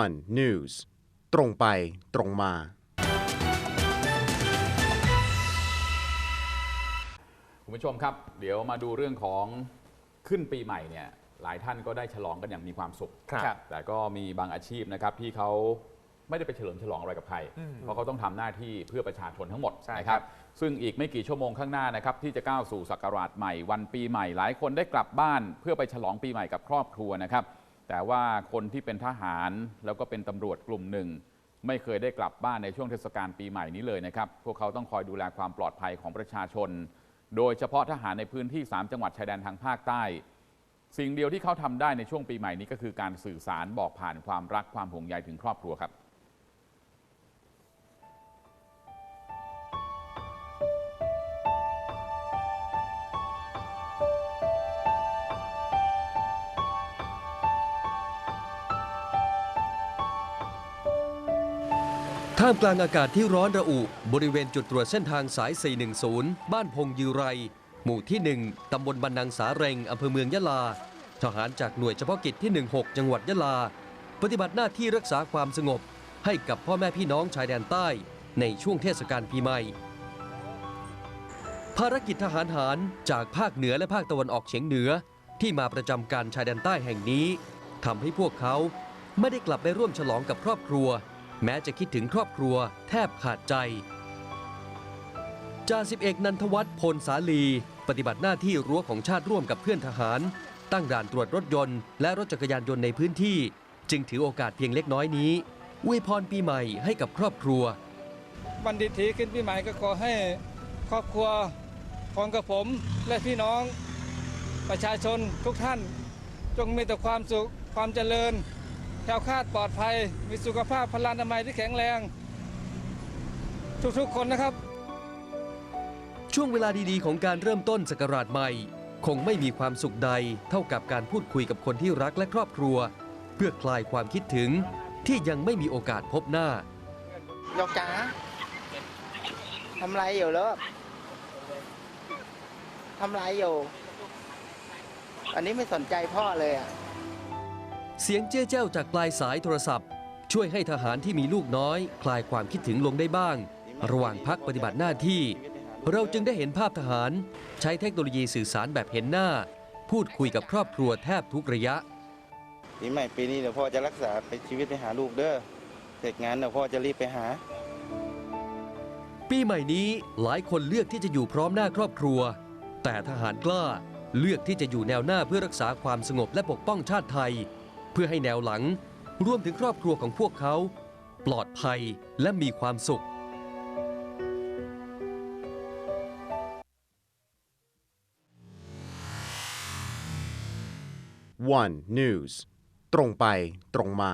one news ตรงไปตรงมา คุณผู้ชมครับ เดี๋ยวมาดูเรื่องของขึ้นปีใหม่เนี่ยหลายท่านก็ได้ฉลองกันอย่างมีความสุข ครับแต่ก็มีบางอาชีพนะครับที่เขาไม่ได้ไปเฉลิมฉลองอะไรกับใครเพราะเขาต้องทำหน้าที่เพื่อประชาชนทั้งหมดใช่นะคครัรับบซึ่งอีกไม่กี่ชั่วโมงข้างหน้านะครับที่จะก้าวสู่ศักราชใหม่วันปีใหม่ หลายคนได้กลับบ้านเพื่อไปฉลองปีใหม่กับครอบครัวนะครับ แต่ว่าคนที่เป็นทหารแล้วก็เป็นตำรวจกลุ่มหนึ่ง ไม่เคยได้กลับบ้านในช่วงเทศกาลปีใหม่นี้เลยนะครับ พวกเขาต้องคอยดูแลความปลอดภัยของประชาชน โดยเฉพาะทหารในพื้นที่ 3 จังหวัดชายแดนทางภาคใต้ สิ่งเดียวที่เขาทำได้ในช่วงปีใหม่นี้ก็คือการสื่อสารบอกผ่านความรักความห่วงใยถึงครอบครัวครับ ท่ามกลางอากาศที่ร้อนระอุ บริเวณจุดตรวจเส้นทางสาย 410 บ้านพงยืไร หมู่ที่ 1 ตำบลบันนังสาเรงอำเภอเมืองยะลา ทหารจากหน่วยเฉพาะกิจที่ 16 จังหวัดยะลา ปฏิบัติหน้าที่รักษาความสงบ ให้กับพ่อแม่พี่น้องชายแดนใต้ ในช่วงเทศกาลปีใหม่ ภารกิจทหารหารจากภาคเหนือและภาคตะวันออกเฉียงเหนือ ที่มาประจำการชายแดนใต้แห่งนี้ทำให้พวกเขาไม่ได้กลับไปร่วมฉลองกับครอบครัว แม้จะคิดถึงครอบครัวแทบขาดใจจ่าสิบเอกนันทวัฒน์พลสาลี ปฏิบัติหน้าที่รั้วของชาติร่วมกับเพื่อนทหาร ตั้งด่านตรวจรถยนต์และรถจักรยานยนต์ในพื้นที่ จึงถือโอกาสเพียงเล็กน้อยนี้อวยพรปีใหม่ให้กับครอบครัว วันดีทีขึ้นปีใหม่ก็ขอให้ครอบครัวของกระผมและพี่น้องประชาชนทุกท่าน จงมีแต่ความสุขความเจริญ วคลาดปลอดภัย มีสุขภาพพลานามัยที่แข็งแรง ทุกๆคนนะครับ ช่วงเวลาดีๆ ของการเริ่มต้นศักราชใหม่ คงไม่มีความสุขใดเท่ากับการพูดคุยกับคนที่รักและครอบครัว เพื่อคลายความคิดถึงที่ยังไม่มีโอกาสพบหน้าโยกจ๋าทำไรอยู่ลูกทำไรอยู่ อันนี้ไม่สนใจพ่อเลยอะ เสียงเจ้าเจ้าจากปลายสายโทรศัพท์ ช่วยให้ทหารที่มีลูกน้อย คลายความคิดถึงลงได้บ้าง ระหว่างพักปฏิบัติหน้าที่ เราจึงได้เห็นภาพทหาร ใช้เทคโนโลยีสื่อสารแบบเห็นหน้า พูดคุยกับครอบครัวแทบทุกระยะปีใหม่ปีนี้เดี๋ยวพ่อจะรักษาไปชีวิตไปหาลูกเด้อเสร็จงานเดี๋ยวพ่อจะรีบไปหา ปีใหม่นี้หลายคนเลือกที่จะอยู่พร้อมหน้าครอบครัว แต่ทหารกล้าเลือกที่จะอยู่แนวหน้าเพื่อรักษาความสงบและปกป้องชาติไทย เพื่อให้แนวหลังรวมถึงครอบครัวของพวกเขา ปลอดภัยและมีความสุข one news ตรงไปตรงมา